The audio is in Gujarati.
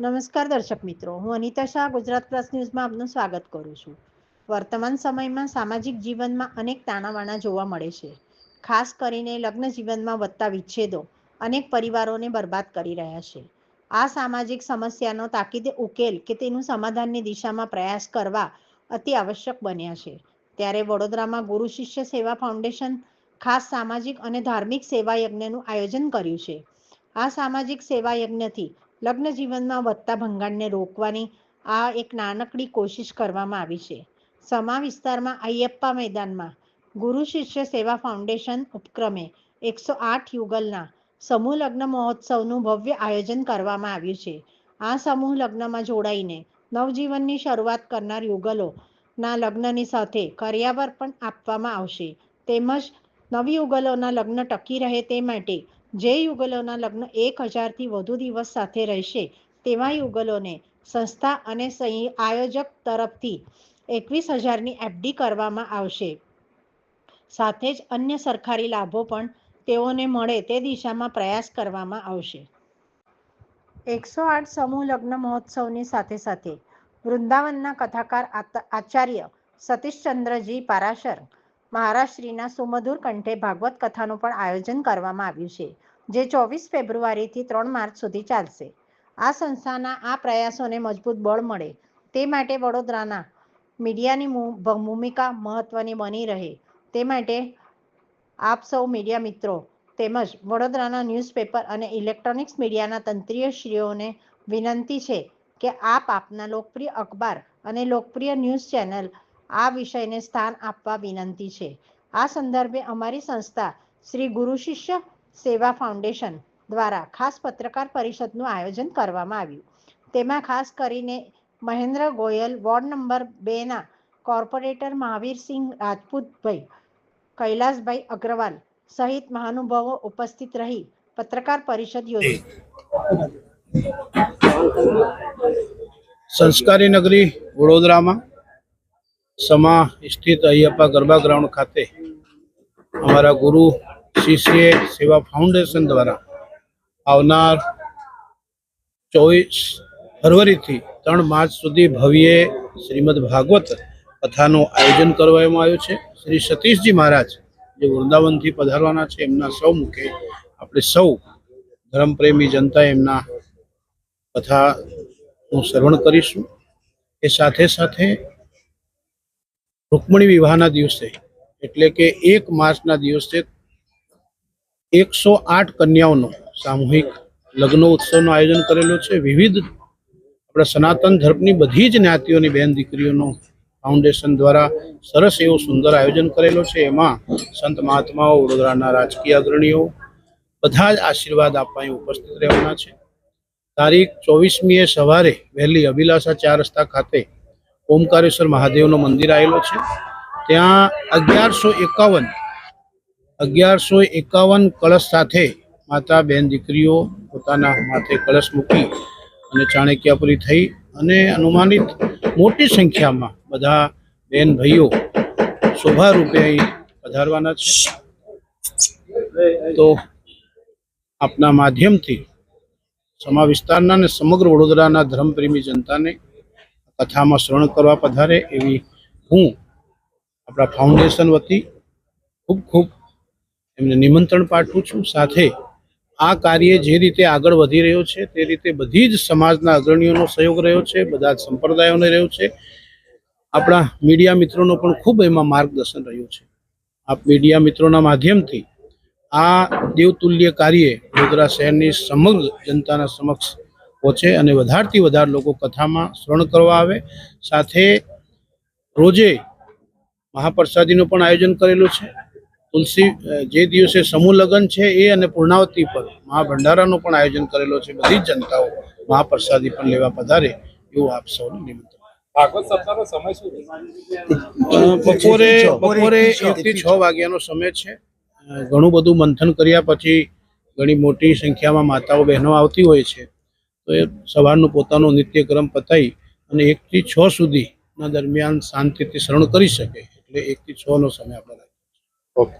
નમસ્કાર દર્શક મિત્રો, હું અનિતા શાહ, ગુજરાત પ્લસ ન્યૂઝમાં આપનું સ્વાગત કરું છું. વર્તમાન સમયમાં સામાજિક જીવનમાં અનેક તાણાવાણા જોવા મળે છે. ખાસ કરીને લગ્ન જીવનમાં વધતા વિચ્છેદો અનેક પરિવારોને બરબાદ કરી રહ્યા છે. આ સામાજિક સમસ્યાનો તાકીદે ઉકેલ કે તેનું સમાધાનની દિશામાં પ્રયાસ કરવા અતિ આવશ્યક બન્યા છે. ત્યારે વડોદરામાં ગુરુ શિષ્ય સેવા ફાઉન્ડેશન, ખાસ સામાજિક અને ધાર્મિક સેવા યજ્ઞનું આયોજન કર્યું છે. આ સામાજિક સેવા યજ્ઞથી લગ્ન જીવનમાં વધતા ભંગાણને રોકવાની આ એક નાનકડી કોશિશ કરવામાં આવી છે. સમા વિસ્તારમાં અયપ્પા મેદાનમાં ગુરુ શિષ્ય સેવા ફાઉન્ડેશન ઉપક્રમે એકસો આઠ યુગલના સમૂહ લગ્ન મહોત્સવનું ભવ્ય આયોજન કરવામાં આવ્યું છે. આ સમૂહ લગ્નમાં જોડાઈને નવજીવનની શરૂઆત કરનાર યુગલોના લગ્નની સાથે કર્યાવર પણ આપવામાં આવશે. તેમજ નવી યુગલોના લગ્ન ટકી રહે તે માટે જે યુગલોના લગ્ન એક હજારથી વધુ દિવસ સાથે રહેશે, તેવા યુગલોને સંસ્થા અને આયોજક તરફથી એકવીસ હજારની એફડી કરવામાં આવશે. સાથે જ અન્ય સરકારી લાભો પણ તેઓને મળે તે દિશામાં પ્રયાસ કરવામાં આવશે. એકસો આઠ સમૂહ લગ્ન મહોત્સવની સાથે સાથે વૃંદાવનના કથાકાર આચાર્ય સતીશચંદ્રજી પારાશર મહારાષ્ટ્રીના સુમધુર કંઠે ભાગવત કથાનું પણ આયોજન કરવામાં આવ્યું છે, જે ચોવીસ ફેબ્રુઆરીથી ત્રણ માર્ચ સુધી ચાલશે. આ સંસ્થાના આ પ્રયાસોને મજબૂત બળ મળે, તે માટે વડોદરાના મીડિયાની ભૂમિકા મહત્વની બની રહે. તે માટે આપ સૌ મીડિયા મિત્રો તેમજ વડોદરાના ન્યૂઝપેપર અને ઇલેક્ટ્રોનિક્સ મીડિયાના તંત્રીયશ્રીઓને વિનંતી છે કે આપ આપના લોકપ્રિય અખબાર અને લોકપ્રિય ન્યૂઝ ચેનલ આ વિષયને સ્થાન આપવા વિનંતી છે. આ સંદર્ભે અમારી સંસ્થા શ્રી ગુરુ શિષ્ય સેવા ફાઉન્ડેશન દ્વારા ખાસ પત્રકાર પરિષદનું આયોજન કરવામાં આવ્યું. તેમાં ખાસ કરીને મહેન્દ્ર ગોયલ, વોર્ડ નંબર બેના કોર્પોરેટર મહાવીરસિંહ રાજપૂતભાઈ, કૈલાસભાઈ અગ્રવાલ સહિત મહાનુભાવો ઉપસ્થિત રહી પત્રકાર પરિષદ યોજી. સંસ્કારી નગરી વડોદરામાં સમા સ્થિત અયપ્પા ગરબા ગ્રાઉન્ડ ખાતે અમારા ગુરુ શિષ્ય સેવા ફાઉન્ડેશન દ્વારા આવનાર ચોવીસ ફરવરીથી ત્રણ માર્ચ સુધી ભવ્ય શ્રીમદ ભાગવત કથાનું આયોજન કરવામાં આવ્યું છે. શ્રી સતીશજી મહારાજ જે વૃંદાવનથી પધારવાના છે, એમના સૌ મુખે આપણે સૌ ધર્મપ્રેમી જનતા એમના કથાનું શ્રવણ કરીશું. એ સાથે સાથે રૂકમણી વિવાહના દિવસે, એટલે કે એક માર્ચના દિવસે એકસો આઠ કન્યાઓનો સામૂહિક લગ્ન ઉત્સવનું આયોજન કરેલું છે. વિવિધ આપણા સનાતન ધર્મની બધી જ જ્ઞાતિઓની બહેન દીકરીઓનો ફાઉન્ડેશન દ્વારા સરસ એવું સુંદર આયોજન કરેલું છે. એમાં સંત મહાત્માઓ, વડોદરાના રાજકીય અગ્રણીઓ બધા જ આશીર્વાદ આપવા ઉપસ્થિત રહેવાના છે. તારીખ ચોવીસમીએ સવારે વહેલી અભિલાષા ચાર રસ્તા ખાતે ઓમકારેશ્વર મહાદેવનું મંદિર આવેલું છે. ત્યાં અગિયારસો એકાવન અગિયારસો એકાવન કળશ સાથે માતા બેન દીકરીઓ પોતાના માથે કળશ મૂકી અને ચાણક્યાપુરી થઈ અને અનુમાનિત મોટી સંખ્યામાં બધા બેન ભાઈઓ શોભા રૂપે અહીં પધારવાના છે. તો આપના માધ્યમથી સમા વિસ્તારના અને સમગ્ર વડોદરાના ધર્મપ્રેમી જનતાને કથામાં શ્રવણ કરવા પધારે એવી હું આપણા ફાઉન્ડેશન વતી ખૂબ ખૂબ એમને નિમંત્રણ પાઠવું છું. સાથે આ કાર્ય જે રીતે આગળ વધી રહ્યો છે તે રીતે બધી જ સમાજના અગ્રણીઓનો સહયોગ રહ્યો છે, બધા જ સંપ્રદાયોને રહ્યો છે. આપણા મીડિયા મિત્રોનો પણ ખૂબ એમાં માર્ગદર્શન રહ્યું છે. આપ મીડિયા મિત્રોના માધ્યમથી આ દેવતુલ્ય કાર્ય વડોદરા શહેરની સમગ્ર જનતાના સમક્ષ પહોંચે અને વધારથી વધારે લોકો કથામાં શ્રવણ કરવા આવે. સાથે રોજે મહાપ્રસાદીનું પણ આયોજન કરેલું છે. તુલસી જે દિવસે સમૂહ લગ્ન છે એ અને પૂર્ણાવતી પર મહાભંડારાનું પણ આયોજન કરેલો છે. બધી જ જનતાઓ મહાપ્રસાદી પણ લેવા પધારે એવું આપ સૌને નિમંત્રણ. બપોરે બપોરે એકથી છ વાગ્યાનો સમય છે. ઘણું બધું મંથન કર્યા પછી ઘણી મોટી સંખ્યામાં માતાઓ બહેનો આવતી હોય છે. તો એ સવારનું પોતાનો નિત્યક્રમ પતાવી અને એકથી છ સુધીના દરમિયાન શાંતિથી શરણ કરી શકે, એટલે એકથી છ નો સમય આપણે છીએ. ઓકે